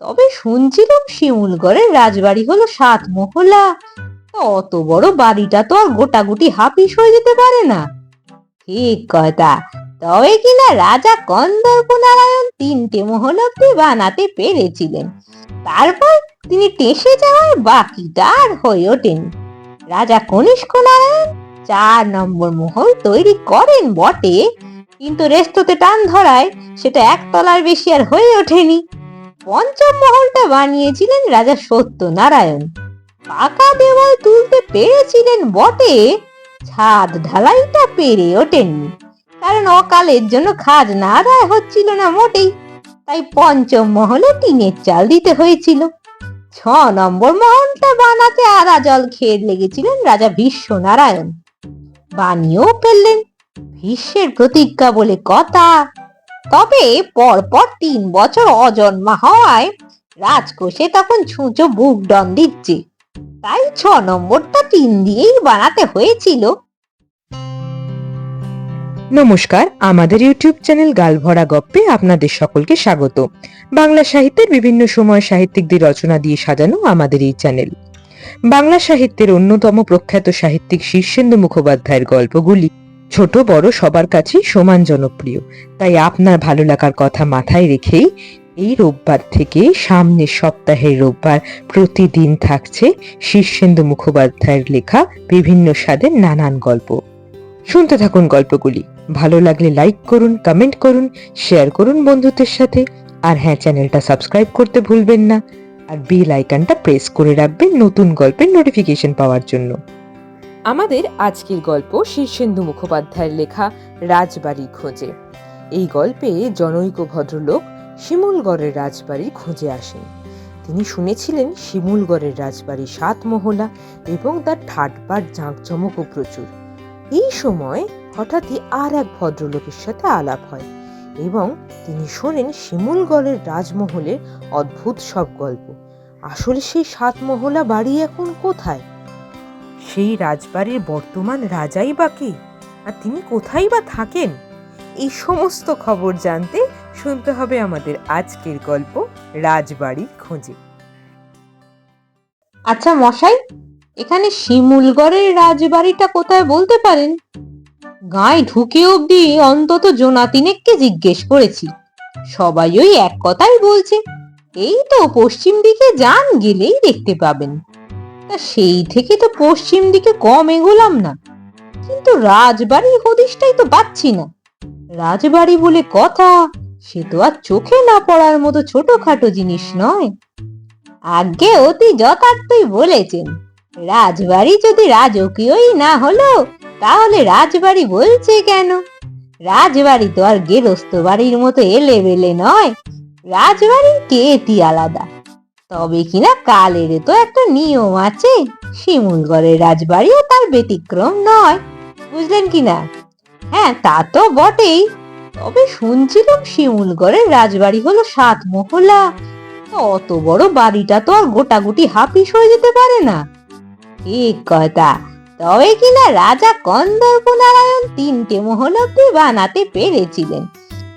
তবে শুনছিলাম শিমুলগড়ের রাজবাড়ি হলো সাত মহলা অত বড় বাড়িটা তো আর গোটাগুটি হাফিস হয়ে যেতে পারে না। ঠিক কথা। তবে কিনা রাজা কন্দর্প নারায়ণ তিনটে মহল অব্দি বানাতে পেরেছিলেন। তারপর তিনি টেসে যাওয়ার বাকিটা আর হয়ে ওঠেনি। রাজা কনিষ্ক নারায়ণ চার নম্বর মহল তৈরি করেন বটে। কিন্তু রেস্তোতে টান ধরায় সেটা একতলার বেশি আর হয়ে ওঠেনি। পঞ্চম মহলটা বানিয়েছিলেন রাজা সত্যনারায়ণ। পাকা দেওয়াল তুলতে পেরেছিলেন বটে, ছাদ ঢালাইটা পেরে ওঠেননি। কারণ অকালের জন্য খাজনা আদায় হচ্ছিল না মোটেই, তাই পঞ্চম মহলে টিনের চাল দিতে হয়েছিল। ছ নম্বর মহলটা বানাতে আদা জল খেয়ে লেগেছিলেন রাজা বিশ্বনারায়ণ। বানিয়েও ফেললেন, ভীষ্মের প্রতিজ্ঞা বলে কথা। তবে পরপর তিন বছর অজন্মা হওয়ায় রাজকোষে তখন ছুঁচো বুক ডন দিচ্ছে তাই ছ নম্বরটা তিন দিয়েই বানাতে হয়েছিল। নমস্কার, আমাদের ইউটিউব চ্যানেল গালভরা গপ্পে আপনাদের সকলকে স্বাগত। বাংলা সাহিত্যের বিভিন্ন সময় সাহিত্যিকদের রচনা দিয়ে সাজানো আমাদের এই চ্যানেল। বাংলা সাহিত্যের অন্যতম প্রখ্যাত সাহিত্যিক শীর্ষেন্দু মুখোপাধ্যায়ের গল্পগুলি ছোট বড় সবার কাছেই সমান জনপ্রিয় তাই আপনার ভালো লাগার কথা মাথায় রেখেই এই রোববার থেকে সামনের সপ্তাহের রোববার প্রতিদিন থাকছে শীর্ষেন্দু মুখোপাধ্যায়ের লেখা বিভিন্ন স্বাদের নানান গল্প। শুনতে থাকুন গল্পগুলি। ভালো লাগলে লাইক করুন, কমেন্ট করুন, শেয়ার করুন বন্ধুদের সাথে। আর হ্যাঁ চ্যানেলটা সাবস্ক্রাইব করতে ভুলবেন না। আর বেল আইকনটা প্রেস করে রাখবেন নতুন গল্পের নোটিফিকেশন পাওয়ার জন্য। আমাদের আজকের গল্প শীর্ষেন্দু মুখোপাধ্যায়ের লেখা রাজবাড়ি খোঁজে। এই গল্পে জনৈক ভদ্রলোক শিমুলগড়ের রাজবাড়ি খুঁজে আসেন। তিনি শুনেছিলেন শিমুলগড়ের রাজবাড়ি সাত মহলা এবং তার ঠাটবার জাঁকজমকও প্রচুর। এই সময় হঠাৎই আর এক ভদ্রলোকের সাথে আলাপ হয় এবং তিনি শোনেন শিমুলগড়ের রাজমহলের অদ্ভুত সব গল্প। আসলে সেই সাত মহলা বাড়ি এখন কোথায়? সেই রাজবাড়ির বর্তমান রাজাই বা কে? আর তিনি কোথায় বা থাকেন? এই সমস্ত খবর জানতে শুনতে হবে আমাদের আজকের গল্প রাজবাড়ি খোঁজে। আচ্ছা মশাই, এখানে শিমুলগড়ের রাজবাড়িটা কোথায় বলতে পারেন? গায়ে ঢুকে অবধি অন্তত জোনা তিনেককে জিজ্ঞেস করেছি। সবাই ওই এক কথাই বলছে। এই তো পশ্চিম দিকে যান গেলেই দেখতে পাবেন। তা সেই থেকে তো পশ্চিম দিকে কম এগোলাম না। কিন্তু রাজবাড়ির হদিশটাই তো পাচ্ছি না। রাজবাড়ি বলে কথা, সে তো আর চোখে না পড়ার মতো ছোটখাটো জিনিস নয়। আগে অতি যথার্থই বলেছেন, রাজবাড়ি যদি রাজকীয়ই না হলো, তাহলে রাজবাড়ি বলছে কেন? রাজবাড়ি তো আর গেরস্ত বাড়ির মতো এলে বেলে নয়। রাজবাড়ির কেতি আলাদা? তবে কিনা কালের তো একটা নিয়ম আছে। শিমুলগড়ের রাজবাড়িও তার ব্যতিক্রম নয়। বুঝলেন কিনা? হ্যাঁ তা তো বটেই। তবে শুনছিলাম শিমুলগড়ের রাজবাড়ি হলো সাত মহলা। অত বড় বাড়িটা তো আর গোটাগুটি হাফিস হয়ে যেতে পারে না। ঠিক কথা। তবে কিনা রাজা কন্দর্প নারায়ণ তিনটে মহল অব্দি বানাতে পেরেছিলেন।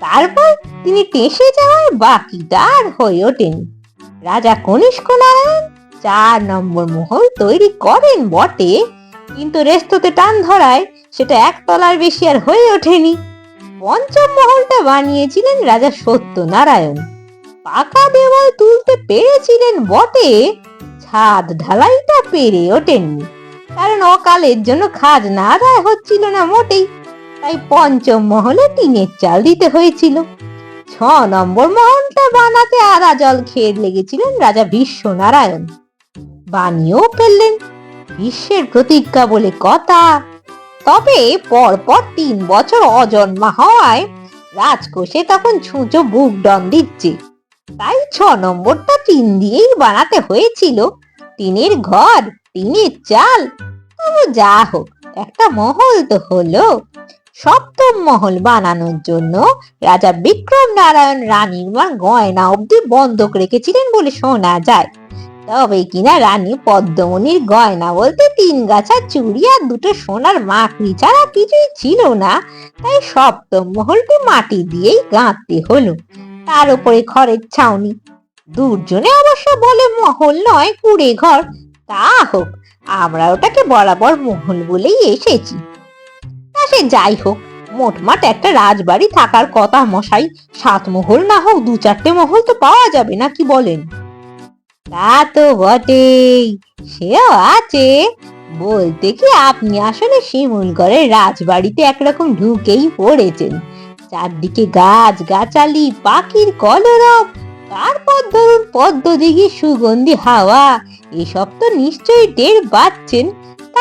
তারপর তিনি টেসে যাওয়ার বাকিটা আর হয়ে ওঠেনি। রাজা কনিষ্ক নারায়ণ চার নম্বর মহল তৈরি করেন বটে। কিন্তু রেস্তোতে টান ধরায় সেটা একতলার বেশি আর হয়ে ওঠেনি। পঞ্চম মহলটা বানিয়েছিলেন রাজা সত্যনারায়ণ। পাকা দেওয়াল তুলতে পেরেছিলেন বটে, ছাদ ঢালাইটা পেরে ওঠেননি। কারণ অকালের জন্য খাজনা আদায় হচ্ছিল না মোটেই, তাই পঞ্চম মহলে টিনের চাল দিতে হয়েছিল। ছ নম্বর মহলটা বানাতে আদা জল খেয়ে লেগেছিলেন রাজা বিশ্বনারায়ণ। বানিয়েও ফেললেন বিশ্বের প্রতিজ্ঞা বলে কথা। তবে পরপর তিন বছর অজন্মা হওয়ায় রাজকোষে তখন ছুঁচো বুক ডন দিচ্ছে। তাই ছ নম্বরটা টিন দিয়েই বানাতে হয়েছিল। টিনের ঘর, টিনের চাল, তবে যা হোক, একটা মহল তো হলো। সপ্তম মহল বানানোর জন্য রাজা বিক্রম নারায়ণ রানীর মা গয়না অবধি বন্ধক রেখেছিলেন বলে শোনা যায়। তবে কিনা রানী পদ্মমণির গয়না বলতে তিন গাছা চুড়ি আর দুটো সোনার মাকড়ি ছাড়া কিছুই ছিল না, তাই সপ্তম মহলটি মাটি দিয়েই গাঁথতে হলো। তার উপরে খড়ের ছাউনি। দুর্জনে অবশ্য বলে মহল নয়, কুড়ে ঘর। তা হোক, আমরা ওটাকে বরাবর মহল বলেই এসেছি। সে যাই হোক, মোটমাট একটা রাজবাড়ি থাকার কথা মশাই। সাত মহল না হোক, দু চারটে মহল তো পাওয়া যাবে, না কি বলেন? তা তো বটেই, সেও আছে। বলতে কি আপনি আসলে শিমুলগড়ের রাজবাড়িতে একরকম ঢুকেই পড়েছেন? চারদিকে গাছ গাছালি পাখির কলরব, তারপর ধরুন পদ্ম সুগন্ধি হাওয়া, এসব তো নিশ্চয়ই টের পাচ্ছেন।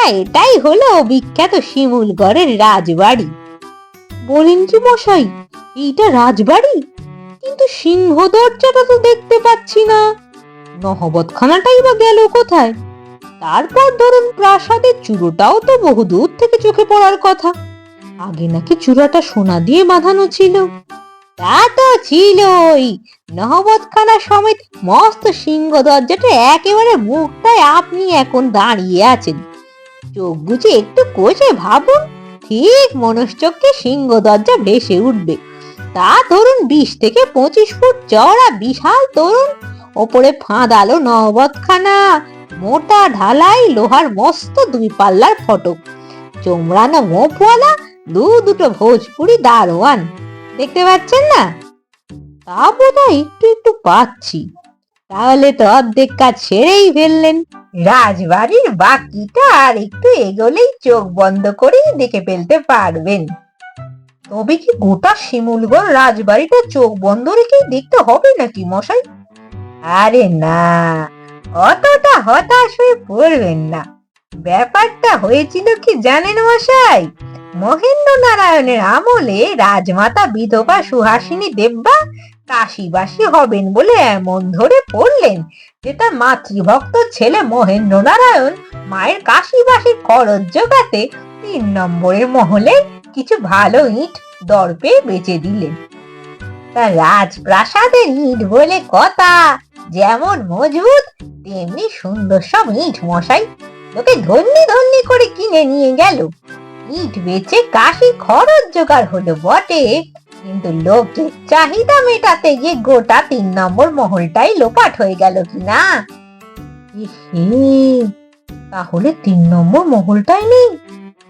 এটাই হলো বিখ্যাত শিমুলগড়ের রাজবাড়ি। বলেন কি মশাই, এইটা রাজবাড়ি? কিন্তু সিংহ দরজাটা তো দেখতে পাচ্ছি না। নহবতখানাটাই বা গেল কোথায়? তারপর ধরুন প্রাসাদের চূড়োটাও তো বহু দূর থেকে চোখে পড়ার কথা। আগে নাকি চূড়াটা সোনা দিয়ে বাঁধানো ছিল। তা তো ছিলই। নহবতখানা সমেত মস্ত সিংহ দরজাটা একেবারে মুখটায় আপনি এখন দাঁড়িয়ে আছেন। চোখ বুঝে একটু কষে ভাবুন, ঠিক মনশ্চককে সিংহ দরজা ভেসে উঠবে। তা ধরুন বিশ থেকে পঁচিশ ফুট চওড়া বিশাল তরুণ, ওপরে ফাঁদালো নহবতখানা মোটা ঢালাই লোহার মস্ত দুই পাল্লার ফটক, চোমড়ানো মোপওয়ালা, দু দুটো ভোজপুরি দারোয়ান। দেখতে পাচ্ছেন না? তা বোধহয় একটু একটু পাচ্ছি। তাহলে তো অর্ধেক কাজ সেরেই ফেললেন। রাজবাড়ির বাকিটা আর একটু এগোলেই চোখ বন্ধ করেই দেখে ফেলতে পারবেন। তবে কি গোটা শিমুলগড় রাজবাড়িটা চোখ বন্ধ রেখেই দেখতে হবে নাকি মশাই? আরে না, অতটা হতাশ হয়ে পড়বেন না। ব্যাপারটা হয়েছিল কি জানেন মশাই? মহেন্দ্র নারায়ণের আমলে রাজমাতা বিধবা সুহাসিনী দেববা কাশিবাসী হবেন বলে এমন ধরে পড়লেন যে তার মাতৃভক্ত ছেলে মহেন্দ্র নারায়ণ মায়ের কাশিবাসীর খরচ জোগাতে তিন নম্বরের মহলে কিছু ভালো ইট দর পেয়ে বেচে দিলেন। তা রাজপ্রাসাদের ইট বলে কথা, যেমন মজবুত, তেমনি সুন্দর সব ইট মশাই। লোকে ধন্যি ধন্যি করে কিনে নিয়ে গেল। ইট বেচে কাশি খরচ জোগাড় হলো বটে। কিন্তু লোকের চাহিদা মেটাতে গিয়ে গোটা তিন নম্বর মহলটাই লোপাট হয়ে গেল কিনা? তাহলে তিন নম্বর মহলটাই নেই।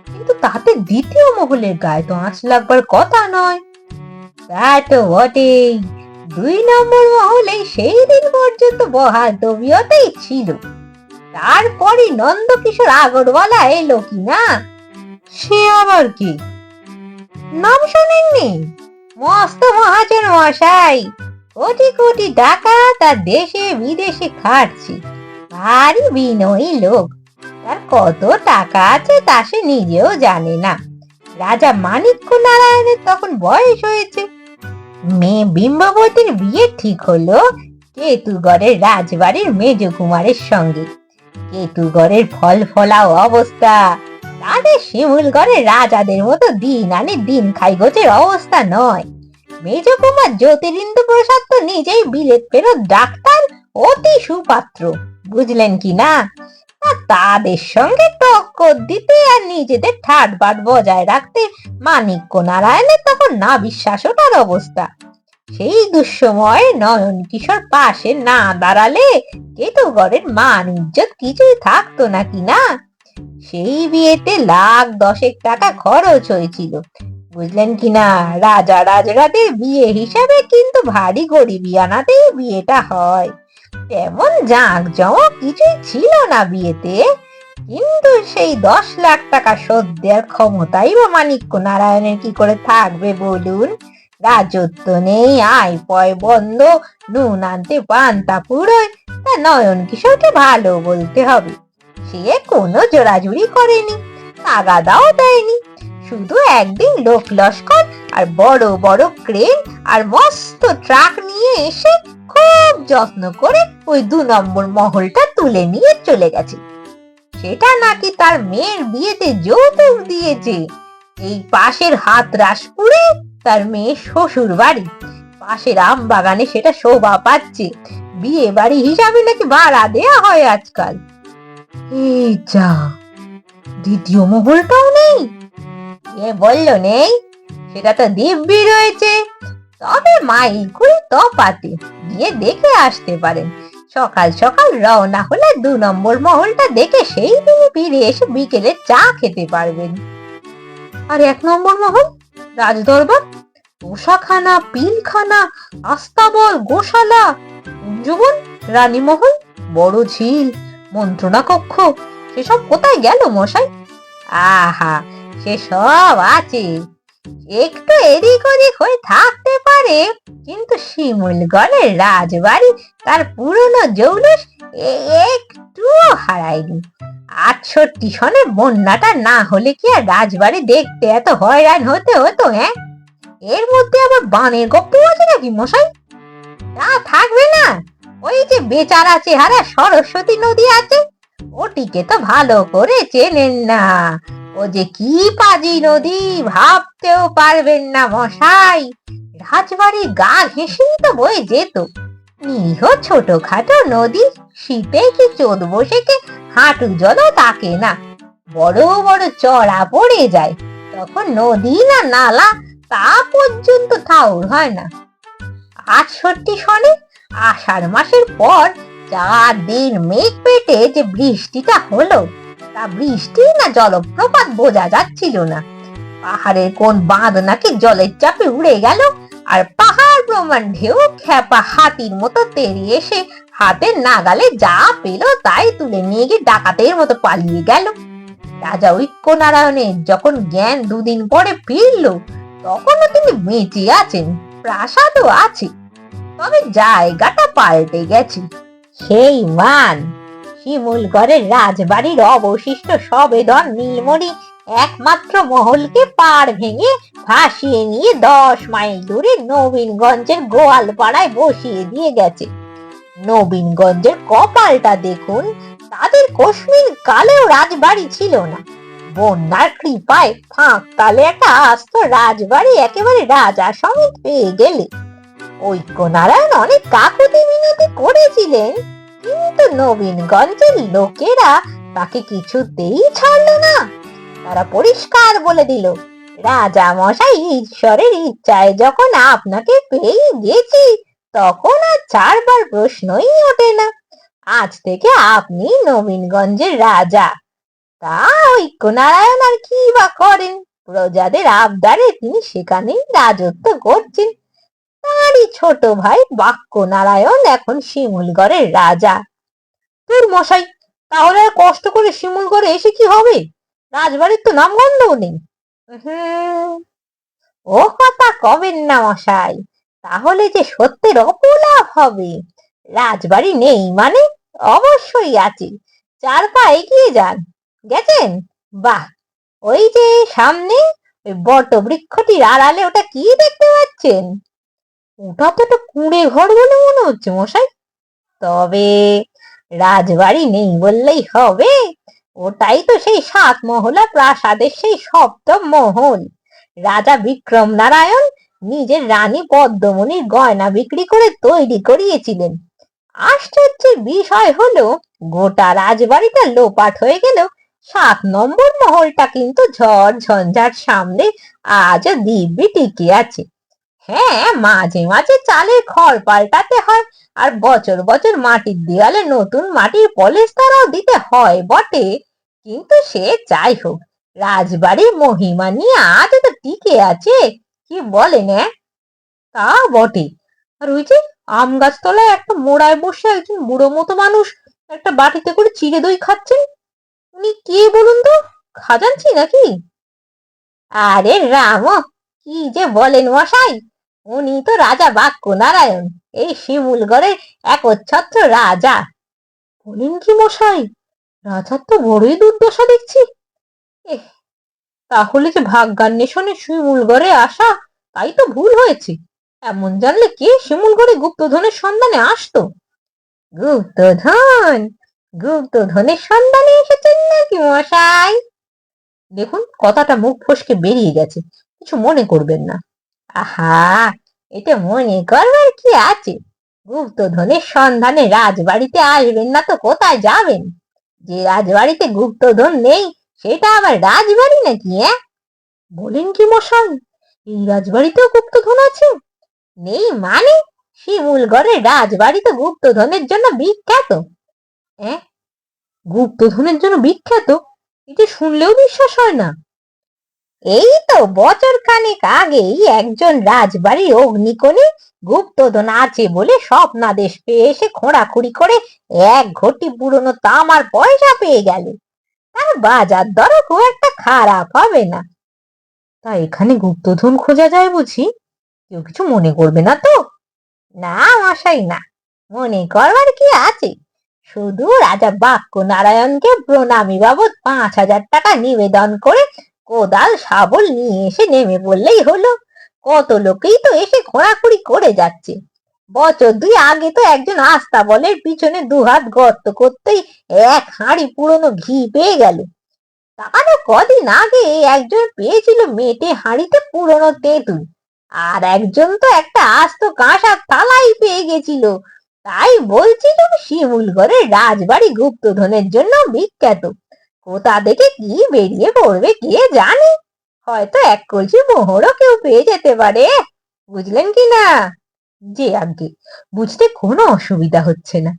কিন্তু তাতে দ্বিতীয় মহলের গায়ে তো আঁচ লাগবার কথা নয়। দুই নম্বর মহলে সেই দিন পর্যন্ত বহাল তবিয়তেই ছিল। তারপরে নন্দকিশোর আগরওয়ালা এলো কি না সে আবার কি? নাম শোনেননি? মস্ত মহাজন মশাই। কোটি কোটি টাকা তার দেশে বিদেশে খাটছে। ভারী বিনয়ী লোক। তার কত টাকা আছে তা সে নিজেও জানে না। রাজা মানিক্য নারায়ণের তখন বয়স হয়েছে। মেয়ে বিম্ববতীর বিয়ে ঠিক হলো কেতুগড়ের রাজবাড়ির মেজ কুমারের সঙ্গে। কেতুগড়ের ফল ফলাও অবস্থা। তাদের শিমুল শিমুলগড়ের রাজাদের মতো দিন আনে দিন খাই গোছের অবস্থা নয়। মেজ কুমার জ্যোতিরিন্দ্র প্রসাদ তো নিজেই বিলেত ফেরত ডাক্তার, অতি সুপাত্র, বুঝলেন কি না? তাদের সঙ্গে টক্কর দিতে আর নিজেদের ঠাট বাট বজায় রাখতে মানিক্য নারায়ণের তখন না বিশ্বাস ওঠার অবস্থা। সেই দুঃসময় নয়ন কিশোর পাশে না দাঁড়ালে কেতুগড়ের মান ইজ্জত কিছুই থাকতো নাকি না? সেই বিয়েতে লাখ দশেক টাকা খরচ হয়েছিল। বুঝলেন কি না রাজা রাজরাদের বিয়ে হিসাবে কিন্তু ভারী গরিবিয়ানাতেই বিয়েটা হয়। তেমন জাঁক জমক কিছুই ছিল না বিয়েতে। কিন্তু সেই দশ লাখ টাকা শোধ দেওয়ার ক্ষমতাই বা মানিক্য নারায়ণের কি করে থাকবে বলুন? রাজত্ব নেই, আয় পয় বন্ধ, নুন আনতে পান্তা পুরোয়। তা নয়ন কিশোরকে ভালো বলতে হবে। সে কোনো জোরাজুরি করেনি তাগাদাও দেয়নি। শুধু একদিন লোক লস্কর আর বড় বড় ক্রেন আর মস্ত ট্রাক নিয়ে এসে খুব যত্ন করে ওই দু নম্বর মহলটা তুলে নিয়ে চলে গেছে। সেটা নাকি তার মেয়ের বিয়েতে যৌতুক দিয়েছে। এই পাশের হাত রাসপুরে তার মেয়ের শ্বশুর বাড়ি পাশের আম বাগানে সেটা শোভা পাচ্ছে। বিয়ে বাড়ি হিসাবে নাকি ভাড়া দেয়া হয় আজকাল। এই যা, দ্বিতীয় নেই? বলল নেই? সেটা তো দিব্যি রয়েছে। তবে গিয়ে দেখে আসতে পারেন। সকাল সকাল রওনা হলে দু নম্বর মহলটা দেখে সেই দিনই ফিরে এসে বিকেলে চা খেতে পারবেন। আর এক নম্বর মহল? রাজদরবার? তোষাখানা পিলখানা, আস্তাবল, গোশালা, কুঞ্জবন, রানীমহল, বড় ঝিল মন্ত্রণা কক্ষ সেসব কোথায় গেল মশাই? আহা, সেসব আছে। একটু এদিক ওদিক হয়ে থাকতে পারে, কিন্তু শিমুলগড়ের রাজবাড়ি তার পুরনো জৌলুস এ- একটুও হারায়নি। আটষট্টি সনে বন্যাটা না হলে কি আর রাজবাড়ি দেখতে এত হয়রান হতে হতো হ্যাঁ? এর মধ্যে আবার বানের গপ্প আছে নাকি মশাই? তা থাকবে না। ওই যে বেচারা চেহারা সরস্বতী নদী আছে, ওটিকে তো ভালো করে চেনেন না। ও যে কি পাজি নদী, ভাবতেও পারবেন না মশাই। রাজবাড়ির গা ঘেঁষেই তো বয়ে যেত। নিরীহ ছোটখাটো নদী শীতে কি চোদ বসে কি হাঁটু জলও তাকে না। বড় বড় চড়া পড়ে যায়, তখন নদী না নালা তা পর্যন্ত ঠাউর হয় না। আটষট্টি সনে আষাঢ় মাসের পর চার দিন মেঘ পেটে যে বৃষ্টিটা হলো, তা বৃষ্টি না জলপ্রপাত বোঝা যাচ্ছিল না। পাহাড়ের কোন বাঁধ নাকি জলের চাপে উড়ে গেল, আর পাহাড় প্রমাণ ঢেউ খ্যাপা হাতির মতো তেড়িয়ে এসে হাতের নাগালে যা পেল তাই তুলে নিয়ে গিয়ে ডাকাতের মতো পালিয়ে গেল। রাজা ঐক্য নারায়ণের যখন জ্ঞান দুদিন পরে ফিরল, তখনও তিনি বেঁচে আছেন, প্রাসাদও আছে। তবে জায়গাটা পাল্টে গেছে। সেই মান শিমুলগড়ের রাজবাড়ির অবশিষ্ট সবেদন নীলমণি একমাত্র মহলকে পাড় ভেঙে ভাসিয়ে নিয়ে দশ মাইল দূরে নবীনগঞ্জের গোয়ালপাড়ায় বসিয়ে দিয়ে গেছে। নবীনগঞ্জের কপালটা দেখুন, তাদের কশ্মীর কালেও রাজবাড়ি ছিল না। বন্যার কৃপায় ফাঁক তালে একটা আস্ত রাজবাড়ি একেবারে রাজা সমেত পেয়ে গেলে। ঐক্যনারায়ণ অনেক কাকুতি মিনতি করেছিলেন। কিন্তু নবীনগঞ্জের লোকেরা, তাকে কিছুতেই ছাড়লো না। তারা পরিষ্কার বলে দিল রাজা মশাই ঈশ্বরের ইচ্ছায় যখন আপনাকে পেয়ে গেছি, তখন আর চারবার প্রশ্নই ওঠে না। আজ থেকে আপনি নবীনগঞ্জের রাজা। তা ঐক্যনারায়ণ আর কি বা করেন? প্রজাদের আবদারে তিনি সেখানেই রাজত্ব করছেন। তারই ছোট ভাই বাক্য নারায়ণ এখন শিমুলগড়ের রাজা। তোর মশাই, তাহলে কষ্ট করে শিমুলগড়ে এসে কি হবে? রাজবাড়ির তো নাম নামগন্ধও নেই। ও কথা কবেন না মশাই, তাহলে যে সত্যের অপলাভ হবে। রাজবাড়ি নেই মানে অবশ্যই আছে। চার পা এগিয়ে যান। গেছেন? বাহ! ওই যে সামনে, ওই বট বৃক্ষটির আড়ালে ওটা কি দেখতে পাচ্ছেন? ওটা তো একটা কুঁড়ে ঘর বলে মনে হচ্ছে, মশাই। তবে রাজবাড়ি নেই বললেই হবে। ওটাই তো সেই সাত মহলা প্রাসাদের সেই সপ্তম মহল রাজা বিক্রম নারায়ণ নিজের রানী পদ্মমণির গয়না বিক্রি করে তৈরি করিয়েছিলেন। আশ্চর্যের বিষয় হলো, গোটা রাজবাড়িটা লোপাট হয়ে গেল। সাত নম্বর মহলটা কিন্তু ঝড় ঝঞ্ঝাট সামনে আজও দিব্যি টিকে আছে। হ্যাঁ মাঝে মাঝে চালের খড় পাল্টাতে হয় আর বছর বছর মাটির দেওয়ালে নতুন মাটির পলিশ তারাও দিতে হয় বটে। কিন্তু সে যাই হোক, রাজবাড়ির মহিমা নিয়ে আজ তো টিকে আছে, কি বলেন হ্যাঁ তা বটে। আর ওই যে আম গাছতলায় একটা মোড়ায় বসে একজন বুড়ো মতো মানুষ একটা বাটিতে করে চিড়ে দই খাচ্ছেন উনি কে বলুন তো? খাজানছি নাকি? আরে রাম, কি যে বলেন মশাই! উনি তো রাজা বাক্য নারায়ণ এই শিমুলগড়ের একচ্ছত্র রাজা। বলেন কি মশাই, রাজার তো বড়ই দুর্দশা দেখছি। তাহলে যে ভাগ্যান্বেষণে শিমুলগড়ে আসা, তাই তো ভুল হয়েছে। এমন জানলে কে শিমুলগড়ে গুপ্তধনের সন্ধানে আসতো? গুপ্তধন, গুপ্তধনের সন্ধানে এসেছেন নাকি মশাই? দেখুন, কথাটা মুখ ফসকে বেরিয়ে গেছে, কিছু মনে করবেন না। আহা এটা মনে করবার কি আছে? গুপ্তধনের সন্ধানে রাজবাড়িতে আসবেন না তো কোথায় যাবেন? যে রাজবাড়িতে গুপ্তধন নেই, সেটা আবার রাজবাড়ি নাকি হ্যাঁ বলেন কি মশাই, এই রাজবাড়িতেও গুপ্তধন আছে? নেই মানে? শিমুলগড়ের রাজবাড়ি তো গুপ্তধনের জন্য বিখ্যাত। হ্যাঁ গুপ্তধনের জন্য বিখ্যাত? এটা শুনলেও বিশ্বাস হয় না। এই তো বছর খানেক আগেই একজন রাজবাড়ির অগ্নিকোণে গুপ্তধন আছে বলে স্বপ্নাদেশ পেয়ে এসে খোঁড়াখুড়ি করে এক ঘটি পুরনো তামার পয়সা পেয়ে গেল। তার বাজার দরও খুব একটা খারাপ হবে না। তা এখানে গুপ্তধন খোঁজা যায় বুঝি? কেউ কিছু মনে করবে না তো? না মশাই, না। মনে করবার কি আছে? শুধু রাজা বাক্য নারায়ণকে প্রণামী বাবদ পাঁচ হাজার টাকা নিবেদন করে কোদাল শাবল নিয়ে এসে নেমে বললেই হলো, কত লোকেই তো এসে খোঁড়াখুড়ি করে যাচ্ছে। বছর দুই আগে তো একজন আস্তাবলের পিছনে দুহাত গর্ত করতেই এক হাঁড়ি পুরনো ঘি পেয়ে গেল। তারও কদিন আগে একজন পেয়েছিল মেটে হাঁড়িতে পুরনো তেঁতুল, আর একজন তো একটা আস্ত কাঁসার থালাই পেয়ে গেছিল। তাই বলছিল শিমুলগড়ের রাজবাড়ি গুপ্তধনের জন্য বিখ্যাত। কোথা থেকে কি বেরিয়ে পড়বে কে জানে? হয়তো এক কলসি মোহরও কেউ পেয়ে যেতে পারে। বুঝলেন কি না? যে আগে বুঝতে কোনো অসুবিধা হচ্ছে না।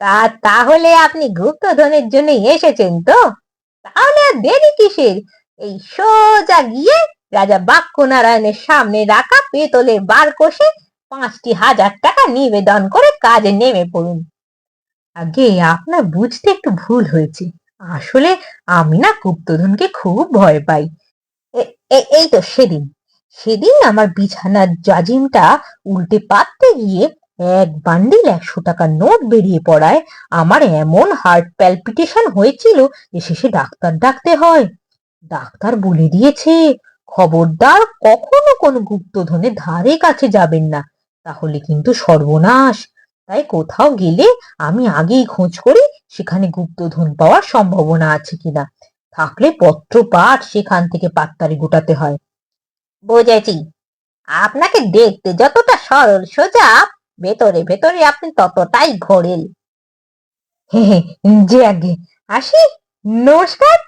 তা তাহলে আপনি গুপ্তধনের জন্য এসেছেন তো? তাহলে আর দেরি কিসের? এই সোজা গিয়ে রাজা বাক্য নারায়ণের সামনে রাখা পেতলে বার কষে পাঁচটি হাজার টাকা নিবেদন করে কাজে নেমে পড়ুন। আগে আপনার বুঝতে একটু ভুল হয়েছে। আসলে আমি না গুপ্তধনকে খুব ভয় পাই। এই তো সেদিন। সেদিন আমার বিছানার জাজিমটা উল্টে পাততে গিয়ে এক বান্ডিল একশো টাকার নোট বেরিয়ে পড়ায় আমার এমন হার্ট প্যালপিটেশন হয়েছিল যে শেষে ডাক্তার ডাকতে হয়। ডাক্তার বলে দিয়েছে, খবরদার কখনো কোনো গুপ্তধনের ধারে কাছে যাবেন না, তাহলে কিন্তু সর্বনাশ। তাই কোথাও গেলে আমি আগেই খোঁজ করি সেখানে গুপ্তধন পাওয়ার সম্ভাবনা আছে কিনা। থাকলে পত্র পাঠ সেখান থেকে পাত্তারি গোটাতে হয়। বুঝেছি। আপনাকে দেখতে যতটা সরল সোজা, ভেতরে ভেতরে আপনি ততটাই ঘোরেল। হে হে, যে আগে। আসি, নমস্কার।